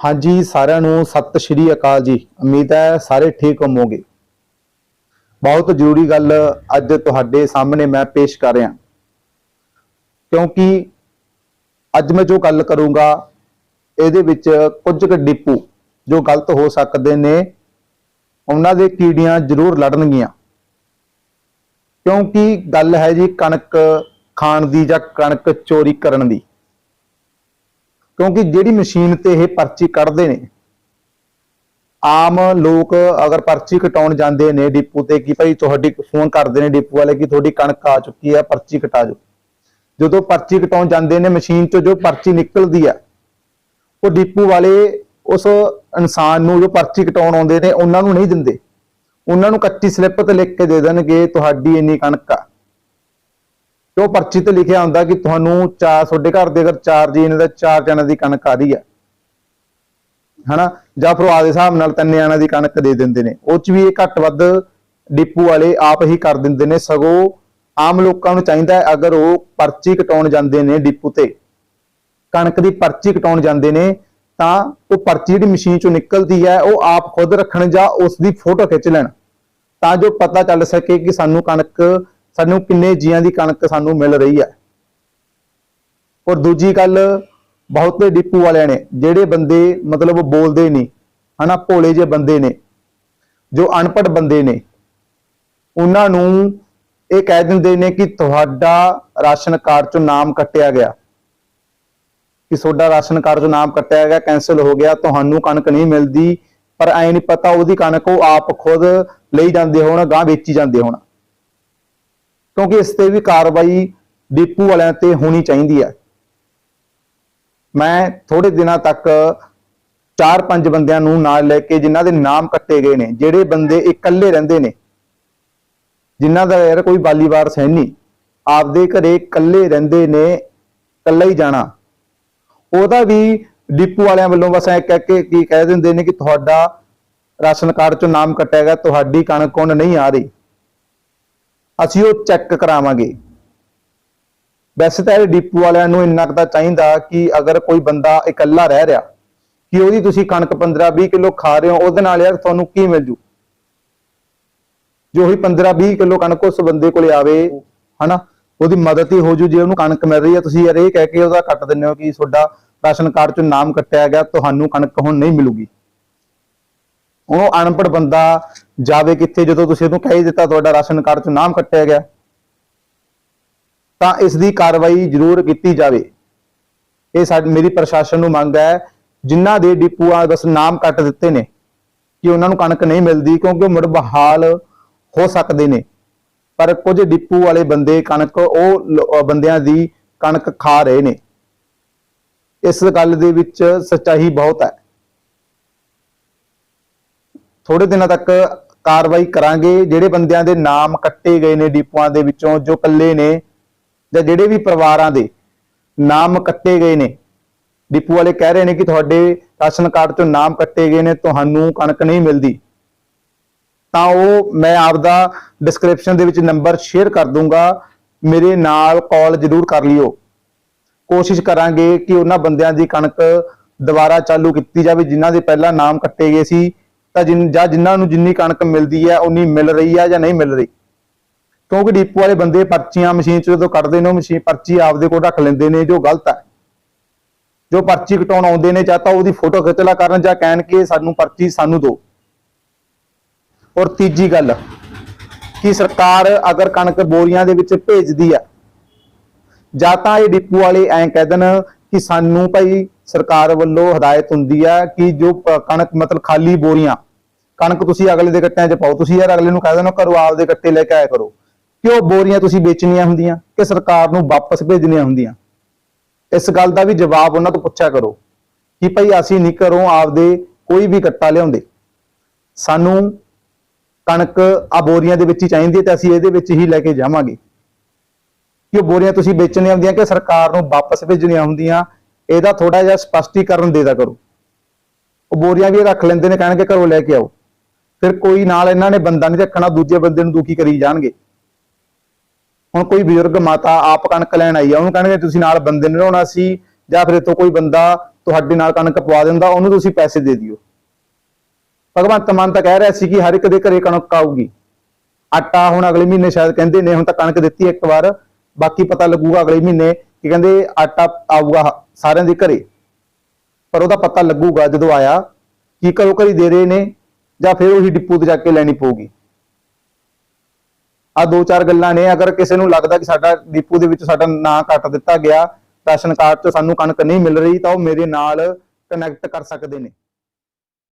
ਹਾਂਜੀ, ਸਾਰਿਆਂ ਨੂੰ ਸਤਿ ਸ਼੍ਰੀ ਅਕਾਲ ਜੀ। ਉਮੀਦ ਹੈ ਸਾਰੇ ਠੀਕ ਹੋਵੋਗੇ। ਬਹੁਤ ਜ਼ਰੂਰੀ ਗੱਲ ਅੱਜ ਤੁਹਾਡੇ ਸਾਹਮਣੇ ਮੈਂ ਪੇਸ਼ ਕਰ ਰਿਹਾ। ਕਿਉਂਕਿ ਅੱਜ ਮੈਂ ਜੋ ਗੱਲ ਕਰੂੰਗਾ, ਇਹਦੇ ਵਿੱਚ ਕੁਝ ਕੁ ਡਿਪੂ ਜੋ ਗਲਤ ਹੋ ਸਕਦੇ ਨੇ, ਉਹਨਾਂ ਦੇ ਕੀੜੀਆਂ ਜ਼ਰੂਰ ਲੜਨਗੀਆਂ। ਕਿਉਂਕਿ ਗੱਲ ਹੈ ਜੀ ਕਣਕ ਖਾਣ ਦੀ ਜਾਂ ਕਣਕ ਚੋਰੀ ਕਰਨ ਦੀ। ਕਿਉਂਕਿ ਜਿਹੜੀ ਮਸ਼ੀਨ ਤੇ ਇਹ ਪਰਚੀ ਕੱਢਦੇ ਨੇ, ਆਮ ਲੋਕ ਅਗਰ ਪਰਚੀ ਕਟਾਉਣ ਜਾਂਦੇ ਨੇ ਡਿਪੂ ਤੇ ਕਿ ਭਾਈ ਤੁਹਾਡੀ ਫੋਨ ਕਰਦੇ ਨੇ ਡਿਪੂ ਵਾਲੇ ਕਿ ਤੁਹਾਡੀ ਕਣਕ ਆ ਚੁੱਕੀ ਹੈ, ਪਰਚੀ ਕਟਾ ਦਿਓ। ਜਦੋਂ ਪਰਚੀ ਕਟਾਉਣ ਜਾਂਦੇ ਨੇ ਮਸ਼ੀਨ ਤੋਂ ਜੋ ਪਰਚੀ ਨਿਕਲਦੀ ਆ, ਉਹ ਡਿਪੂ ਵਾਲੇ ਉਸ ਇਨਸਾਨ ਨੂੰ ਜੋ ਪਰਚੀ ਕਟਾਉਣ ਆਉਂਦੇ ਨੇ, ਉਹਨਾਂ ਨੂੰ ਨਹੀਂ ਦਿੰਦੇ। ਉਹਨਾਂ ਨੂੰ ਕੱਚੀ ਸਲਿੱਪ ਤੇ ਲਿਖ ਕੇ ਦੇ ਦੇਣਗੇ, ਤੁਹਾਡੀ ਇੰਨੀ ਕਣਕ ਆ। ਤੇ ਉਹ ਪਰਚੀ ਤੇ ਲਿਖਿਆ ਹੁੰਦਾ ਕਿ ਤੁਹਾਨੂੰ ਚਾਰ ਤੁਹਾਡੇ ਘਰ ਦੇ ਅਗਰ ਚਾਰ ਜੀ ਨੇ ਤਾਂ ਚਾਰ ਜਣਾਂ ਦੀ ਕਣਕ ਆ ਰਹੀ ਆ। ਹਨਾ? ਜਾਂ ਫਿਰ ਉਹ ਹਿਸਾਬ ਨਾਲ ਤਿੰਨ ਜਣਾਂ ਦੀ ਕਣਕ ਦੇ ਦਿੰਦੇ ਨੇ। ਉਹ ਚ ਵੀ ਇਹ ਘੱਟ ਵੱਧ ਡਿਪੂ ਵਾਲੇ ਆਪ ਹੀ ਕਰ ਦਿੰਦੇ ਨੇ। ਸਗੋਂ ਆਮ ਲੋਕਾਂ ਨੂੰ ਚਾਹੀਦਾ ਹੈ ਅਗਰ ਉਹ ਪਰਚੀ ਕਟਾਉਣ ਜਾਂਦੇ ਨੇ ਡਿਪੂ ਤੇ, ਕਣਕ ਦੀ ਪਰਚੀ ਕਟਾਉਣ ਜਾਂਦੇ ਨੇ, ਤਾਂ ਉਹ ਪਰਚੀ ਜਿਹੜੀ ਮਸ਼ੀਨ ਚੋਂ ਨਿਕਲਦੀ ਹੈ, ਉਹ ਆਪ ਖੁਦ ਰੱਖਣ ਜਾਂ ਉਸ ਦੀ ਫੋਟੋ ਖਿੱਚ ਲੈਣ। ਤਾਂ ਜੋ ਪਤਾ ਚੱਲ ਸਕੇ ਕਿ ਸਾਨੂੰ ਕਣਕ ਸਾਨੂੰ ਕਿੰਨੇ ਜੀਆਂ ਦੀ ਕਣਕ ਸਾਨੂੰ ਮਿਲ ਰਹੀ ਹੈ। ਔਰ ਦੂਜੀ ਗੱਲ, ਬਹੁਤੇ ਡਿਪੂ ਵਾਲਿਆਂ ਨੇ, ਜਿਹੜੇ ਬੰਦੇ ਮਤਲਬ ਬੋਲਦੇ ਨਹੀਂ, ਹਨਾ, ਭੋਲੇ ਜਿਹੇ ਬੰਦੇ ਨੇ, ਜੋ ਅਨਪੜ੍ਹ ਬੰਦੇ ਨੇ, ਉਹਨਾਂ ਨੂੰ ਇਹ ਕਹਿ ਦਿੰਦੇ ਨੇ ਕਿ ਤੁਹਾਡਾ ਰਾਸ਼ਨ ਕਾਰਡ ਚੋਂ ਨਾਮ ਕੱਟਿਆ ਗਿਆ। ਕਿ ਤੁਹਾਡਾ ਰਾਸ਼ਨ ਕਾਰਡ ਚੋਂ ਨਾਮ ਕੱਟਿਆ ਗਿਆ ਕੈਨਸਲ ਹੋ ਗਿਆ, ਤੁਹਾਨੂੰ ਕਣਕ ਨਹੀਂ ਮਿਲਦੀ, ਪਰ ਐ ਨਹੀਂ ਪਤਾ ਉਹਦੀ ਕਣਕ ਉਹ ਆਪ ਖੁਦ ਲਈ ਜਾਂਦੇ ਹੋਣ ਗਾਂ ਵੇਚੀ ਜਾਂਦੇ ਹੋਣ। ਕਿਉਂਕਿ ਇਸ ਤੇ ਵੀ ਕਾਰਵਾਈ ਡਿਪੂ ਵਾਲਿਆਂ ਤੇ ਹੋਣੀ ਚਾਹੀਦੀ ਹੈ। ਮੈਂ ਥੋੜੇ ਦਿਨਾਂ ਤੱਕ ਚਾਰ ਪੰਜ ਬੰਦਿਆਂ ਨੂੰ ਨਾਲ ਲੈ ਕੇ ਜਿਨ੍ਹਾਂ ਦੇ ਨਾਮ ਕੱਟੇ ਗਏ ਨੇ, ਜਿਹੜੇ ਬੰਦੇ ਇਕੱਲੇ ਰਹਿੰਦੇ ਨੇ, ਜਿਨ੍ਹਾਂ ਦਾ ਯਾਰ ਕੋਈ ਬਾਲੀਵਾਰ ਹੈ ਨਹੀਂ, ਆਪਦੇ ਘਰੇ ਇਕੱਲੇ ਰਹਿੰਦੇ ਨੇ, ਇਕੱਲਾ ਹੀ ਜਾਣਾ। ਉਹਦਾ ਵੀ ਡਿਪੂ ਵਾਲਿਆਂ ਵੱਲੋਂ ਬਸ ਐ ਕਹਿ ਕੇ ਕੀ ਕਹਿ ਦਿੰਦੇ ਨੇ ਕਿ ਤੁਹਾਡਾ ਰਾਸ਼ਨ ਕਾਰਡ ਚੋਂ ਨਾਮ ਕੱਟਿਆ ਗਿਆ, ਤੁਹਾਡੀ ਕਣਕ ਹੁਣ ਨਹੀਂ ਆ ਰਹੀ। ਅਸੀਂ ਉਹ ਚੈੱਕ ਕਰਾਵਾਂਗੇ। ਵੈਸੇ ਤਾਂ ਇਹ ਡਿਪੂ ਵਾਲਿਆਂ ਨੂੰ ਇੰਨਾ ਕੁ ਤਾਂ ਚਾਹੀਦਾ ਕਿ ਅਗਰ ਕੋਈ ਬੰਦਾ ਇਕੱਲਾ ਰਹਿ ਰਿਹਾ, ਕਿ ਉਹਦੀ ਤੁਸੀਂ ਕਣਕ 15 20 ਕਿਲੋ ਖਾ ਰਹੇ ਹੋ, ਉਹਦੇ ਨਾਲ ਯਾਰ ਤੁਹਾਨੂੰ ਕੀ ਮਿਲ ਜੂ? ਜੋ ਹੀ 15 20 ਕਿਲੋ ਕਣਕ ਉਸ ਬੰਦੇ ਕੋਲੇ ਆਵੇ, ਹਨਾ, ਉਹਦੀ ਮਦਦ ਹੀ ਹੋ ਜੂ, ਜੇ ਉਹਨੂੰ ਕਣਕ ਮਿਲ ਰਹੀ ਹੈ, ਤੁਸੀਂ ਯਾਰ ਇਹ ਕਹਿ ਕੇ ਉਹਦਾ ਕੱਟ ਦਿੰਦੇ ਹੋ ਕਿ ਤੁਹਾਡਾ ਰਾਸ਼ਨ ਕਾਰਡ ਚੋਂ ਨਾਮ ਕੱਟਿਆ ਗਿਆ, ਤੁਹਾਨੂੰ ਕਣਕ ਹੁਣ ਨਹੀਂ ਮਿਲੂਗੀ। ਉਹ ਅਨਪੜ ਬੰਦਾ ਜਾਵੇ ਕਿੱਥੇ, ਜਦੋਂ ਤੁਸੀਂ ਉਹਨੂੰ ਕਹਿ ਦਿੱਤਾ ਤੁਹਾਡਾ ਰਾਸ਼ਨ ਕਾਰਡ ਚੋਂ ਨਾਮ ਕੱਟਿਆ ਗਿਆ, ਤਾਂ ਇਸ ਦੀ ਕਾਰਵਾਈ ਜ਼ਰੂਰ ਕੀਤੀ ਜਾਵੇ। ਇਹ ਸਾਡੀ, ਮੇਰੀ ਪ੍ਰਸ਼ਾਸਨ ਨੂੰ ਮੰਗ ਹੈ ਜਿਨ੍ਹਾਂ ਦੇ ਡਿਪੂਆਂ ਬਸ ਨਾਮ ਕੱਟ ਦਿੱਤੇ ਨੇ, ਕਿ ਉਹਨਾਂ ਨੂੰ ਕਣਕ ਨਹੀਂ ਮਿਲਦੀ, ਕਿਉਂਕਿ ਉਹ ਮੁੜ ਬਹਾਲ ਹੋ ਸਕਦੇ ਨੇ। ਪਰ ਕੁਝ ਡਿਪੂ ਵਾਲੇ ਬੰਦੇ ਕਣਕ, ਉਹ ਬੰਦਿਆਂ ਦੀ ਕਣਕ ਖਾ ਰਹੇ ਨੇ। ਇਸ ਗੱਲ ਦੇ ਵਿੱਚ ਸੱਚਾਈ ਬਹੁਤ ਹੈ। ਥੋੜੇ ਦਿਨਾਂ ਤੱਕ ਕਾਰਵਾਈ ਕਰਾਂਗੇ। ਜਿਹੜੇ ਬੰਦਿਆਂ ਦੇ ਨਾਮ ਕੱਟੇ ਗਏ ਨੇ ਡਿਪੂਆਂ ਦੇ ਵਿੱਚੋਂ, ਜੋ ਕੱਲੇ ਨੇ ਜਾਂ ਜਿਹੜੇ ਵੀ ਪਰਿਵਾਰਾਂ ਦੇ ਨਾਮ ਕੱਟੇ ਗਏ ਨੇ, ਡਿਪੂ ਵਾਲੇ ਕਹਿ ਰਹੇ ਨੇ ਕਿ ਤੁਹਾਡੇ ਰਾਸ਼ਨ ਕਾਰਡ ਚੋਂ ਨਾਮ ਕੱਟੇ ਗਏ ਨੇ, ਤੁਹਾਨੂੰ ਕਣਕ ਨਹੀਂ ਮਿਲਦੀ। ਤਾਂ ਉਹ ਮੈਂ ਆਪਦਾ ਡਿਸਕ੍ਰਿਪਸ਼ਨ ਦੇ ਵਿੱਚ ਨੰਬਰ ਸ਼ੇਅਰ ਕਰ ਦੂੰਗਾ। ਮੇਰੇ ਨਾਲ ਕਾਲ ਜ਼ਰੂਰ ਕਰ ਲਿਓ। ਕੋਸ਼ਿਸ਼ ਕਰਾਂਗੇ ਕਿ ਉਹਨਾਂ ਬੰਦਿਆਂ ਦੀ ਕਣਕ ਦੁਬਾਰਾ ਚਾਲੂ ਕੀਤੀ ਜਾਵੇ, ਜਿਨ੍ਹਾਂ ਦੇ ਪਹਿਲਾਂ ਨਾਮ ਕੱਟੇ ਗਏ ਸੀ। ਤਾਂ ਜਿਨ, ਜਾਂ ਜਿਨ੍ਹਾਂ ਨੂੰ ਜਿੰਨੀ ਕਣਕ ਮਿਲਦੀ ਹੈ, ਉਨੀ ਮਿਲ ਰਹੀ ਹੈ ਜਾਂ ਨਹੀਂ ਮਿਲ ਰਹੀ। ਕਿਉਂਕਿ ਡਿਪੂ ਵਾਲੇ ਬੰਦੇ ਪਰਚੀਆਂ ਮਸ਼ੀਨ 'ਚ ਜਦੋਂ ਕੱਢਦੇ ਨੇ, ਉਹ ਮਸ਼ੀਨ ਪਰਚੀ ਆਪਦੇ ਕੋਲ ਰੱਖ ਲੈਂਦੇ ਨੇ, ਜੋ ਗਲਤ ਹੈ। ਜੋ ਪਰਚੀ ਕਟਾਉਣ ਆਉਂਦੇ ਨੇ, ਜਾਂ ਤਾਂ ਉਹਦੀ ਫੋਟੋ ਖਿੱਚ ਕਰਨ ਜਾਂ ਕਹਿਣ ਕਿ ਸਾਨੂੰ ਪਰਚੀ ਸਾਨੂੰ ਦਿਓ। ਔਰ ਤੀਜੀ ਗੱਲ, ਕਿ ਸਰਕਾਰ ਅਗਰ ਕਣਕ ਬੋਰੀਆਂ ਦੇ ਵਿੱਚ ਭੇਜਦੀ ਆ ਜਾਂ ਤਾਂ ਇਹ ਡਿਪੂ ਵਾਲੇ ਐਂ ਕਹਿ ਦੇਣ ਕਿ ਸਾਨੂੰ ਭਾਈ ਸਰਕਾਰ ਵੱਲੋਂ ਹਦਾਇਤ ਹੁੰਦੀ ਆ ਕਿ ਜੋ ਕਣਕ ਮਤਲਬ ਖਾਲੀ ਬੋਰੀਆਂ, ਕਣਕ ਤੁਸੀਂ ਅਗਲੇ ਦੇ ਗੱਟਿਆਂ 'ਚ ਪਾਓ, ਤੁਸੀਂ ਯਾਰ ਅਗਲੇ ਨੂੰ ਕਹਿ ਦੇਣਾ ਘਰੋਂ ਆਪਦੇ ਗੱਟੇ ਲੈ ਕੇ ਆਇਆ ਕਰੋ। ਕਿ ਉਹ ਬੋਰੀਆਂ ਤੁਸੀਂ ਵੇਚਣੀਆਂ ਹੁੰਦੀਆਂ ਕਿ ਸਰਕਾਰ ਨੂੰ ਵਾਪਸ ਭੇਜਣੀਆਂ ਹੁੰਦੀਆਂ? ਇਸ ਗੱਲ ਦਾ ਵੀ ਜਵਾਬ ਉਹਨਾਂ ਤੋਂ ਪੁੱਛਿਆ ਕਰੋ ਕਿ ਭਾਈ ਅਸੀਂ ਨਹੀਂ ਘਰੋਂ ਆਪਦੇ ਕੋਈ ਵੀ ਗੱਟਾ ਲਿਆਉਂਦੇ। ਸਾਨੂੰ ਕਣਕ ਆ ਬੋਰੀਆਂ ਦੇ ਵਿੱਚ ਹੀ ਚਾਹੀਦੀ ਹੈ ਤੇ ਅਸੀਂ ਇਹਦੇ ਵਿੱਚ ਹੀ ਲੈ ਕੇ ਜਾਵਾਂਗੇ। ਕਿ ਉਹ ਬੋਰੀਆਂ ਤੁਸੀਂ ਵੇਚਣੀਆਂ ਹੁੰਦੀਆਂ ਕਿ ਸਰਕਾਰ ਨੂੰ ਵਾਪਸ ਭੇਜਣੀਆਂ ਹੁੰਦੀਆਂ ਇਹਦਾ ਥੋੜਾ ਜਿਹਾ ਸਪਸ਼ਟੀਕਰਨ ਦੇ ਦਿਆ ਕਰੋ। ਉਹ ਬੋਰੀਆਂ ਵੀ ਰੱਖ ਲੈਂਦੇ ਨੇ, ਕਹਿਣਗੇ ਘਰੋਂ ਲੈ ਕੇ ਆਓ। ਫਿਰ ਕੋਈ ਨਾਲ ਇਹਨਾਂ ਨੇ ਬੰਦਾ ਨਹੀਂ ਰੱਖਣਾ, ਦੂਜੇ ਬੰਦੇ ਨੂੰ ਦੁਖੀ ਕਰੀ ਜਾਣਗੇ। ਹੁਣ ਕੋਈ ਬਜ਼ੁਰਗ ਮਾਤਾ ਆਪ ਕਣਕ ਲੈਣ ਆਈ ਆ, ਉਹਨੂੰ ਕਹਿਣਗੇ ਤੁਸੀਂ ਨਾਲ ਬੰਦੇ ਨੇ ਲਾਉਣਾ ਸੀ, ਜਾਂ ਫਿਰ ਇਤੋਂ ਕੋਈ ਬੰਦਾ ਤੁਹਾਡੇ ਨਾਲ ਕਣਕ ਪਵਾ ਦਿੰਦਾ, ਉਹਨੂੰ ਤੁਸੀਂ ਪੈਸੇ ਦੇ ਦਿਓ। ਭਗਵੰਤ ਮਾਨ ਤਾਂ ਕਹਿ ਰਿਹਾ ਸੀ ਕਿ ਹਰ ਇੱਕ ਦੇ ਘਰੇ ਕਣਕ ਆਊਗੀ। ਆਟਾ ਹੁਣ ਅਗਲੇ ਮਹੀਨੇ ਸ਼ਾਇਦ ਕਹਿੰਦੇ ਨੇ, ਹੁਣ ਤਾਂ ਕਣਕ ਦਿੱਤੀ ਇੱਕ ਵਾਰ, ਬਾਕੀ ਪਤਾ ਲੱਗੂਗਾ ਅਗਲੇ ਮਹੀਨੇ। ਕਿ ਕਹਿੰਦੇ ਆਟਾ ਆਊਗਾ ਸਾਰਿਆਂ ਦੇ ਘਰੇ। ਪਰ ਉਹਦਾ ਪਤਾ ਲੱਗੂਗਾ ਜਦੋਂ ਆਇਆ ਕੀ ਘਰੋਂ ਘਰੀ ਦੇ ਰਹੇ ਨੇ ਜਾਂ ਫਿਰ ਉਹੀ ਡਿਪੂ ਤੇ ਜਾ ਕੇ ਲੈਣੀ ਪਊਗੀ। ਆ ਦੋ ਚਾਰ ਗੱਲਾਂ ਨੇ। ਅਗਰ ਕਿਸੇ ਨੂੰ ਲੱਗਦਾ ਕਿ ਸਾਡਾ ਡਿਪੂ ਦੇ ਵਿੱਚ ਸਾਡਾ ਨਾਂ ਕੱਟ ਦਿੱਤਾ ਗਿਆ, ਰਾਸ਼ਨ ਕਾਰਡ 'ਚ ਸਾਨੂੰ ਕਣਕ ਨਹੀਂ ਮਿਲ ਰਹੀ, ਤਾਂ ਉਹ ਮੇਰੇ ਨਾਲ ਕਨੈਕਟ ਕਰ ਸਕਦੇ ਨੇ।